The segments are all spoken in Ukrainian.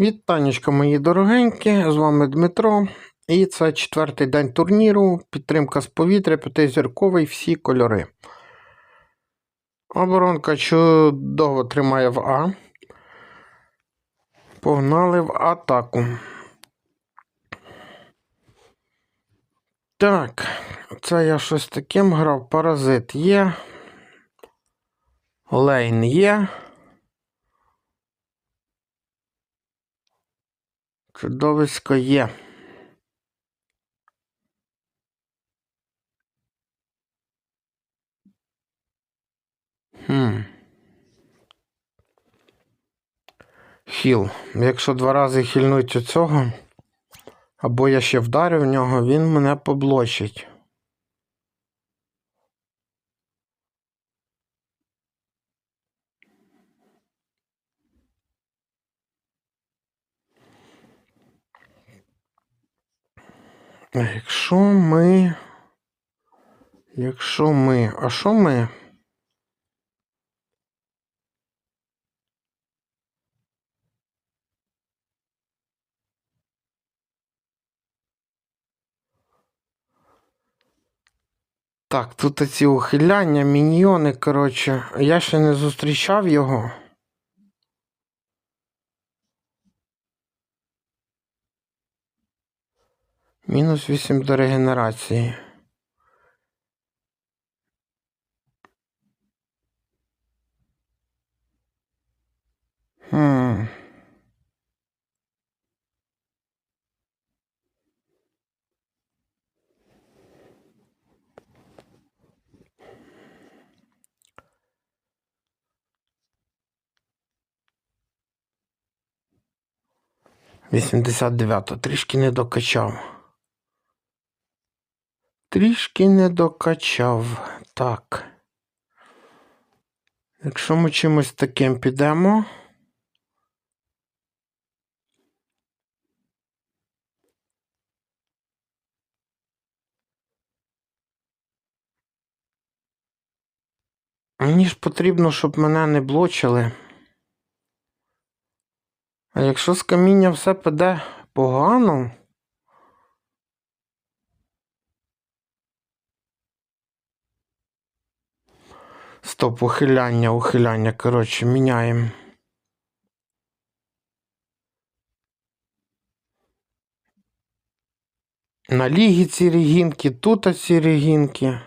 Вітанечко, мої дорогенькі, з вами Дмитро. І це четвертий день турніру. Підтримка з повітря, п'ятизірковий, всі кольори. Оборонка чудово тримає в А. Погнали в атаку. Так, це я щось таким грав. Паразит є. Лейн є. Чудовисько є. Хм. Хіл. Якщо два рази хильнуть у цього, або я ще вдарю в нього, він мене поблочить. Якщо ми. Якщо ми. А що ми? Так, тут ці ухиляння, міньйони, коротше. Я ще не зустрічав його. Мінус 8 до регенерації. Хм. Вісімдесят дев'ято. Трішки не докачав. Трішки не докачав. Так. Якщо ми чимось таким підемо. Мені ж потрібно, щоб мене не блочили. А якщо з каміння все піде погано. Стоп, ухиляння, ухиляння, коротше, міняємо. На лігі ці регінки, тут ці регінки.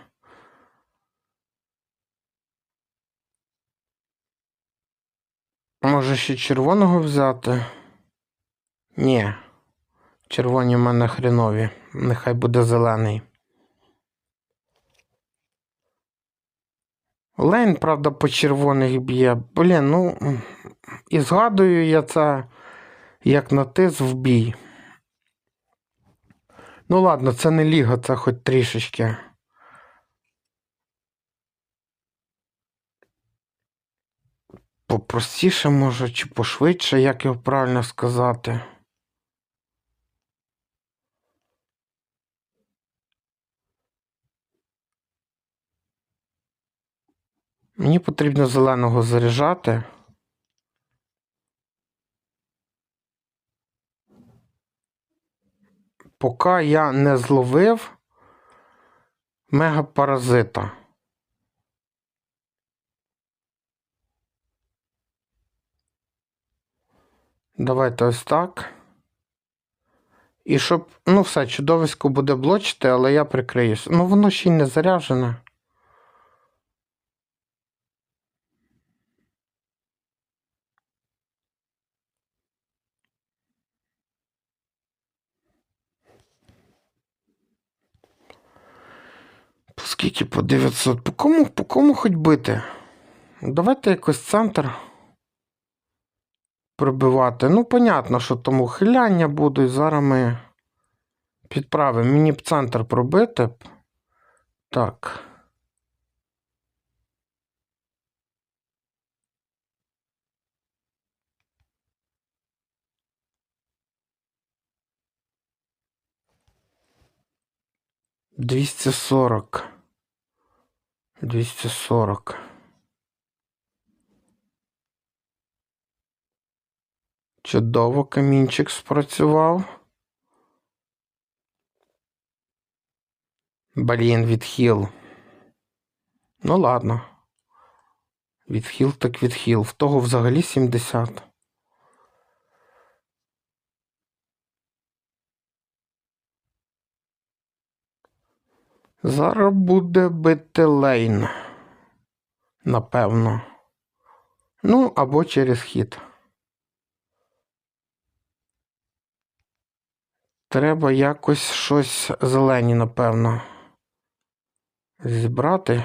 Може ще червоного взяти? Ні. Червоні в мене хренові. Нехай буде зелений. Лейн, правда, по червоних б'є. Блін, ну. І згадую я це як натис в бій. Ну ладно, це не ліга, це хоч трішечки. Попростіше, може, чи пошвидше, як його правильно сказати. Мені потрібно зеленого заряджати. Поки я не зловив мегапаразита. Давайте ось так. І щоб, ну все, чудовисько буде блочити, але я прикриюсь. Ну, воно ще й не заряджене. Скільки по 900? По кому, по кому хоч бити? Давайте якось центр пробивати. Ну, понятно, що там ухиляння будуть. Зараз ми підправимо. Мені б центр пробити. Так. Двісті сорок. Двісті сорок. Чудово, камінчик спрацював. Блін, відхил. Ну ладно. Відхил так відхил. В того взагалі 70. Зараз буде бити лейн. Напевно. Ну, або через хід. Треба якось щось зелені, напевно. Зібрати.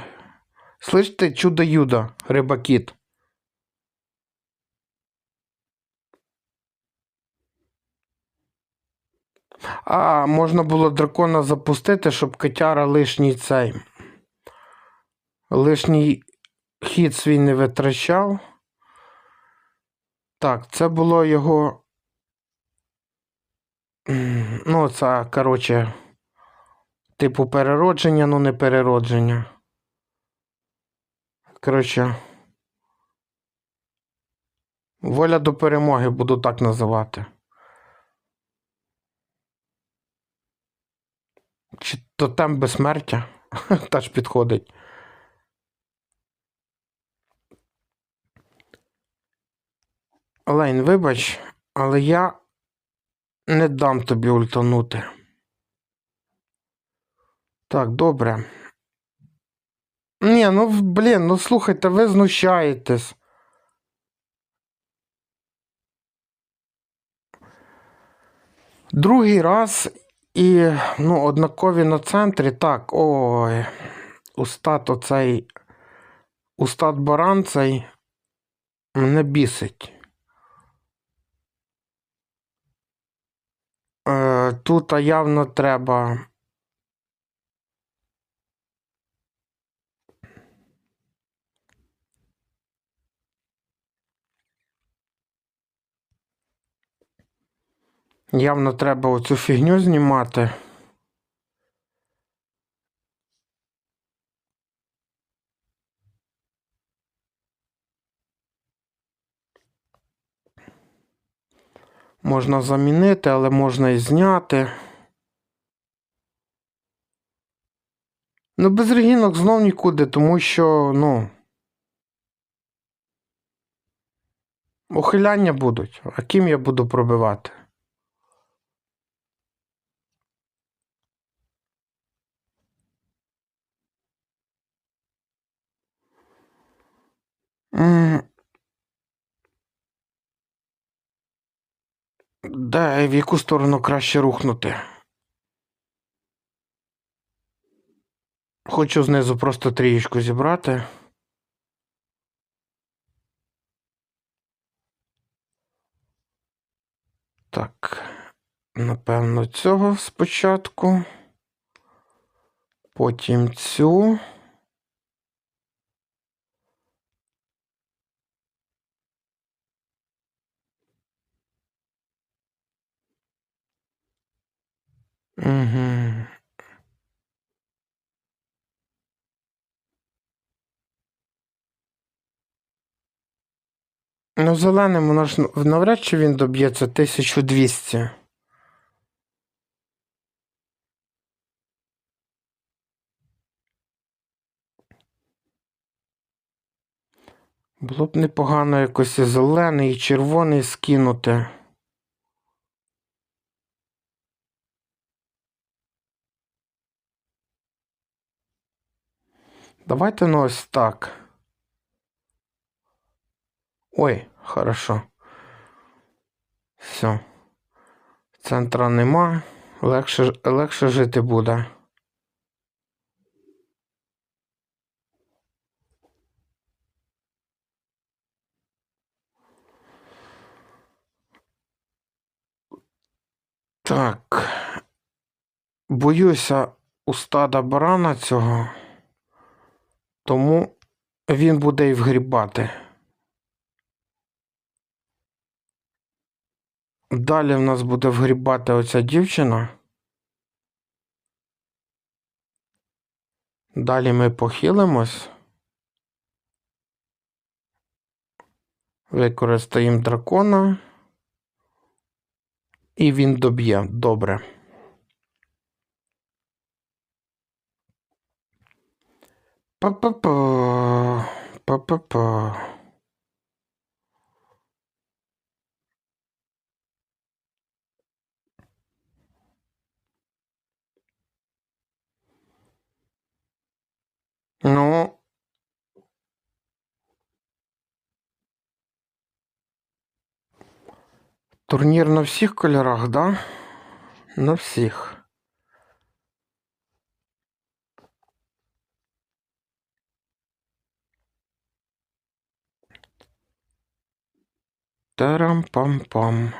Слышите, чудо-юдо, рибакіт. А, можна було дракона запустити, щоб котяра лишній цей. Лишній хід свій не витрачав. Так, це було його. Ну, це, коротше, типу переродження, ну не переродження. Коротше. Воля до перемоги буду так називати. Чи тотем безсмертя? Теж підходить. Лейн, вибач, але я не дам тобі ультанути. Так, добре. Ні, ну блін, ну слухайте, ви знущаєтесь. Другий раз і ну, однакові на центрі. Так, ой. Устат оцей. Устат баран цей мене бісить. Е, тут явно треба. Явно треба оцю фігню знімати. Можна замінити, але можна і зняти. Ну, без регінок знов нікуди, тому що, ну. Ухиляння будуть. А ким я буду пробивати? Де в яку сторону краще рухнути? Хочу знизу просто трієчку зібрати. Так, напевно, цього спочатку. Потім цю. Угу. Ну, зеленим воно ж навряд чи він доб'ється 1200. Було б непогано якось і зелений, і червоний скинути. Давайте ну ось так. Ой, хорошо. Все. Центра нема. Легше, легше жити буде. Так. Боюся у стада барана цього, тому він буде і вгрібати. Далі в нас буде вгрібати оця дівчина. Далі ми похилимось. Використаємо дракона. І він доб'є. Добре. Па-па-па. Па-па-па. Ну. Турнір на всіх кольорах, да? На всіх. Тарам-пам-пам.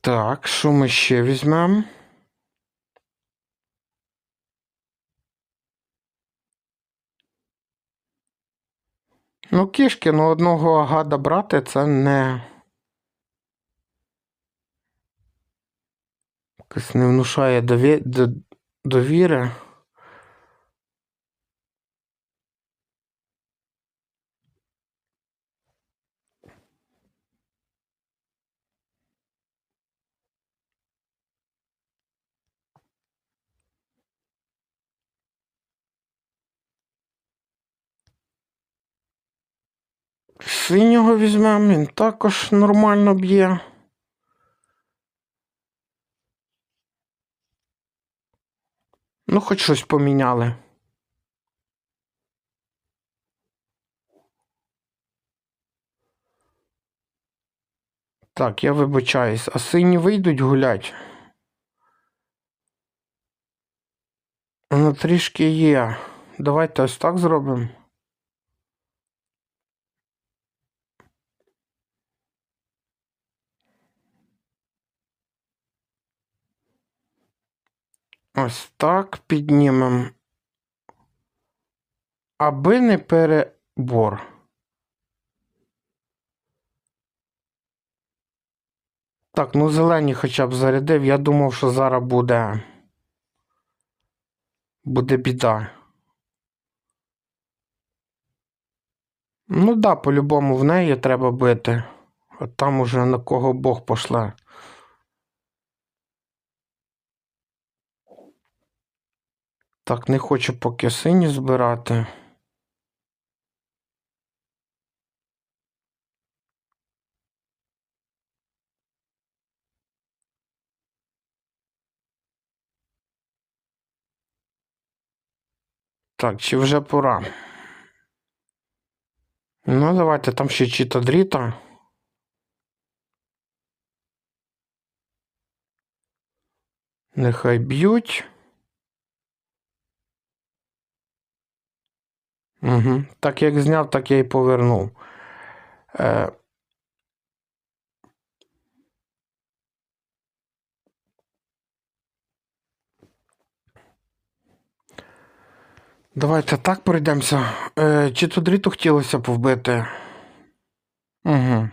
Так, що ми ще візьмемо? Ну, кішки, ну одного гада брати це не. Якось не внушає дові... довіри. Синього візьмемо, він також нормально б'є. Ну, хоч щось поміняли. Так, я вибачаюсь, а сині вийдуть гулять? Ну, трішки є. Давайте ось так зробимо. Ось так піднімемо. Аби не перебор. Так, ну зелені хоча б зарядив. Я думав, що зараз буде. Буде біда. Ну да, по-любому в неї треба бити. А там уже на кого Бог пошле. Так, не хочу поки сині збирати. Так, чи вже пора? Ну, давайте там ще чіта дріта. Нехай б'ють. Угу. Так як зняв, так я і повернув. Е... Давайте так пройдемося. Е, чи тут дріту хотілося б вбити? Угу.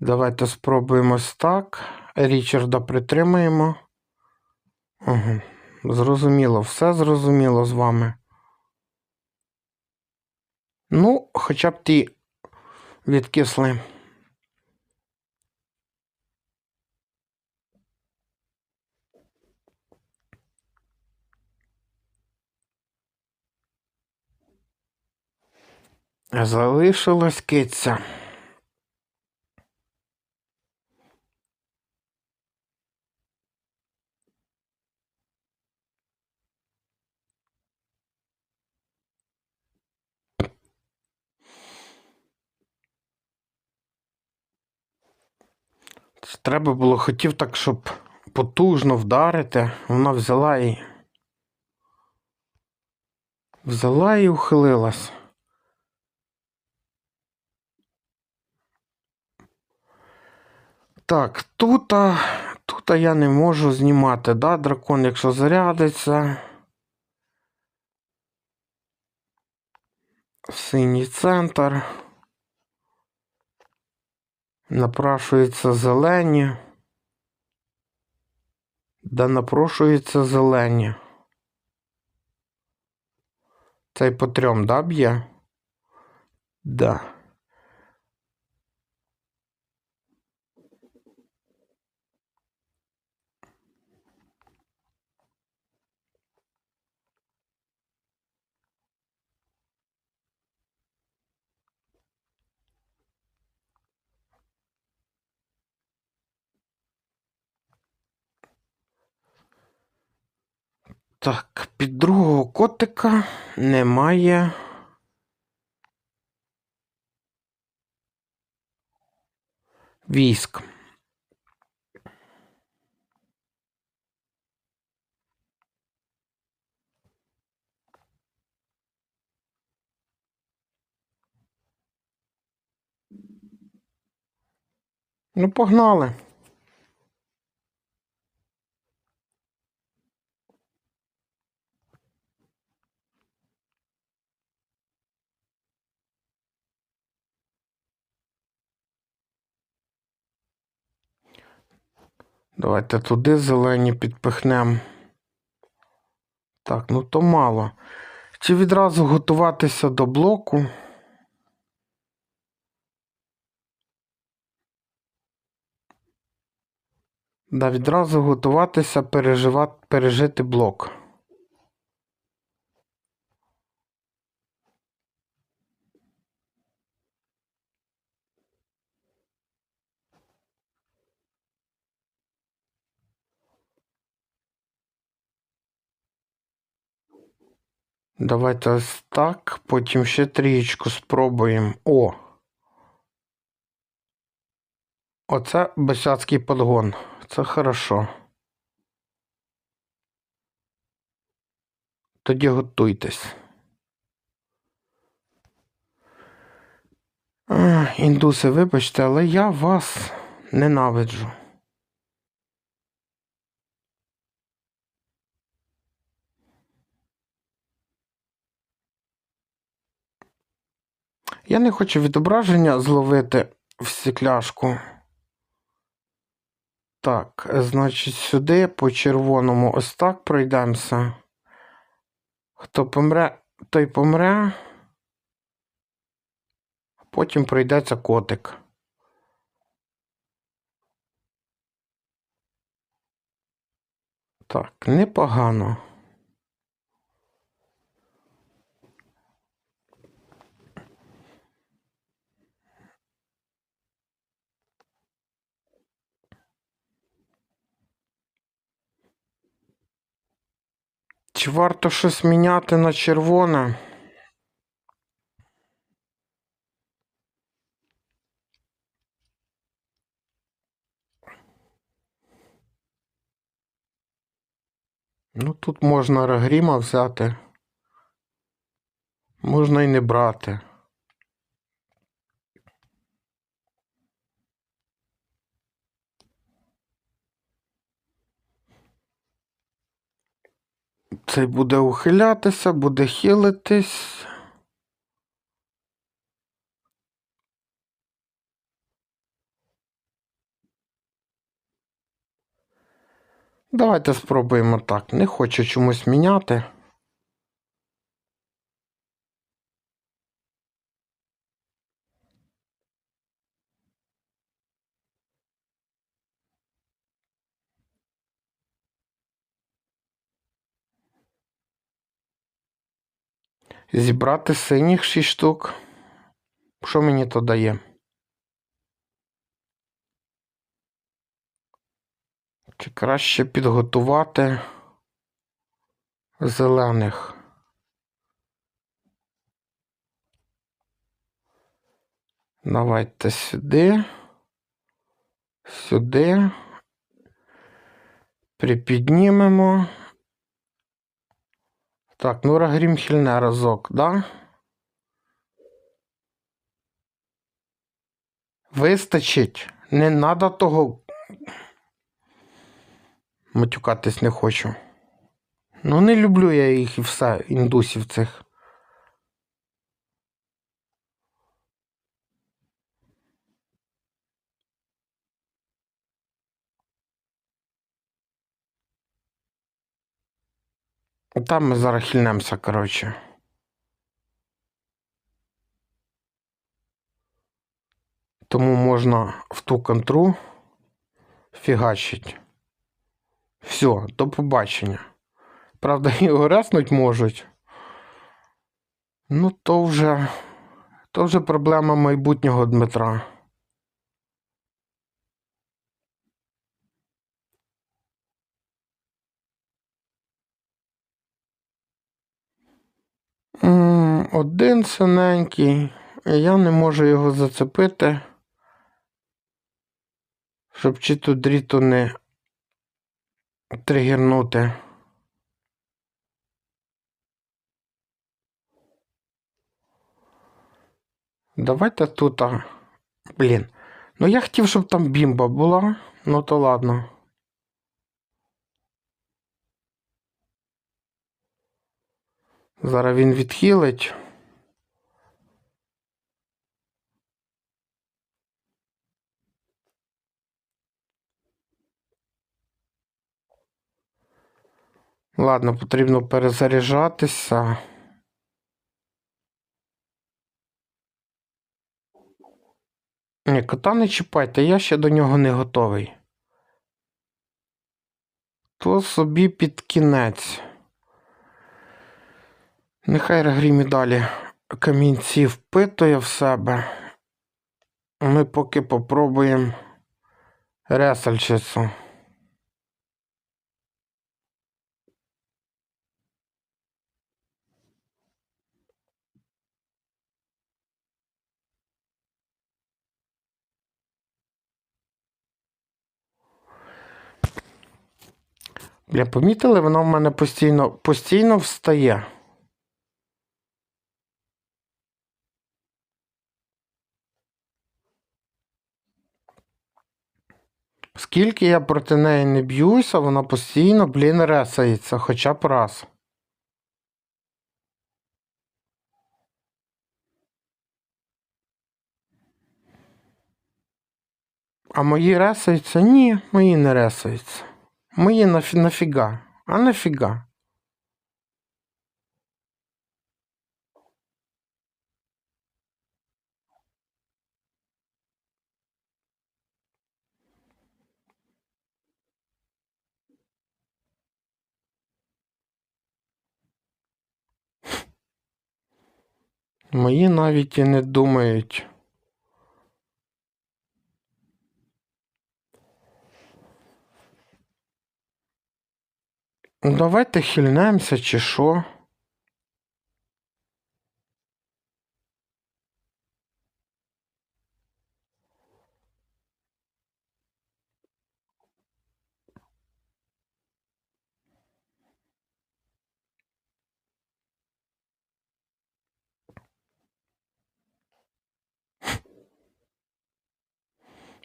Давайте спробуємось так. Річарда притримаємо. Угу. Зрозуміло, все зрозуміло з вами. Ну, хоча б ті відкисли. Залишилась киця. Це Треба було хотів так, щоб потужно вдарити. Вона взяла і. Взяла і ухилилась. Так, тут, тут я не можу знімати, да, дракон, якщо зарядиться. Синій центр. Напрашуються зелені. Да напрошуються зелені. Цей по трьом, да, б'є? Да. Так, під другого котика немає. Військ. Ну, погнали. Давайте туди зелені підпихнемо. Так, ну то мало. Чи відразу готуватися до блоку? Да, відразу готуватися переживати, пережити блок. Давайте ось так, потім ще трієчку спробуємо. О! Оце бесяцький подгон. Це хорошо. Тоді готуйтесь. Індуси, вибачте, але я вас ненавиджу. Я не хочу відображення зловити в стекляшку. Так, значить, сюди по червоному ось так пройдемося. Хто помре, той помре. Потім пройдеться котик. Так, непогано. Чи варто щось міняти на червоне? Ну, тут можна регріма взяти. Можна і не брати. Цей буде ухилятися, буде хилитись. Давайте спробуємо так. Не хочу чомусь міняти. Зібрати синіх 6 штук. Що мені то дає? Чи краще підготувати зелених? Давайте сюди. Сюди. Припіднімемо. Так, ну Рагрім хильне разок, да? Вистачить. Не надо того. Матюкатись не хочу. Ну, не люблю я їх і все, індусів цих. Ну, там ми зараз хильнемося, коротше. Тому можна в ту контру фігачить. Все, до побачення. Правда, його реснуть можуть. Ну, то вже, то вже проблема майбутнього Дмитра. Один синенький, і я не можу його зацепити, щоб чи ту дріту не тригернути. Давайте тут. Блін. Ну я хотів, щоб там бімба була. Ну то ладно. Зараз він відхилить. Ладно, потрібно перезаряджатися. Ні, кота не чіпайте, я ще до нього не готовий. То собі під кінець. Нехай Регрім далі камінці впитує в себе. Ми поки попробуємо ресальчицю. Бля, помітили, вона в мене постійно, постійно встає. Скільки я проти неї не б'юся, вона постійно, блін, ресається, хоча б раз. А мої ресаються? Ні, мої не ресаються. Мої нафі... нафіга. А нафіга? Мої навіть і не думають. Ну, Давайте хильнемося чи що.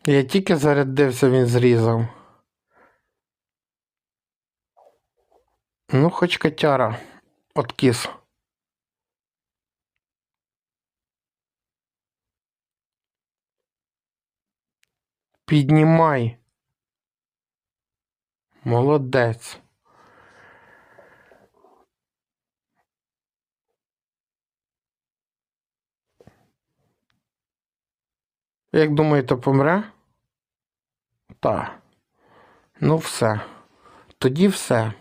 Я тільки зарядився, він зрізав. Ну, хоч котяра откис. Піднімай. Молодець. Як думаєте, помре? Так. Ну, все. Тоді все.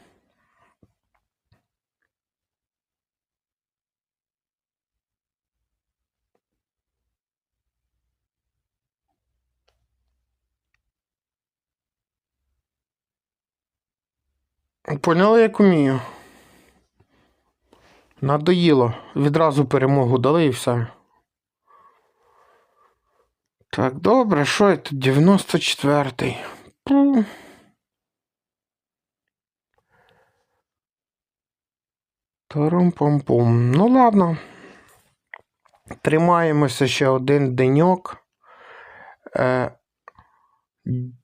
Поняли, як умію? Надоїло. Відразу перемогу дали і все. Так, добре, що я тут? 94-й. Пу. Тарам-пам-пум. Ну, ладно. Тримаємося ще один деньок. Е,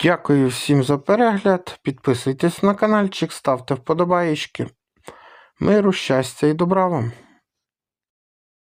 дякую всім за перегляд. Підписуйтесь на каналчик, ставте вподобаєчки. Миру, щастя і добра вам!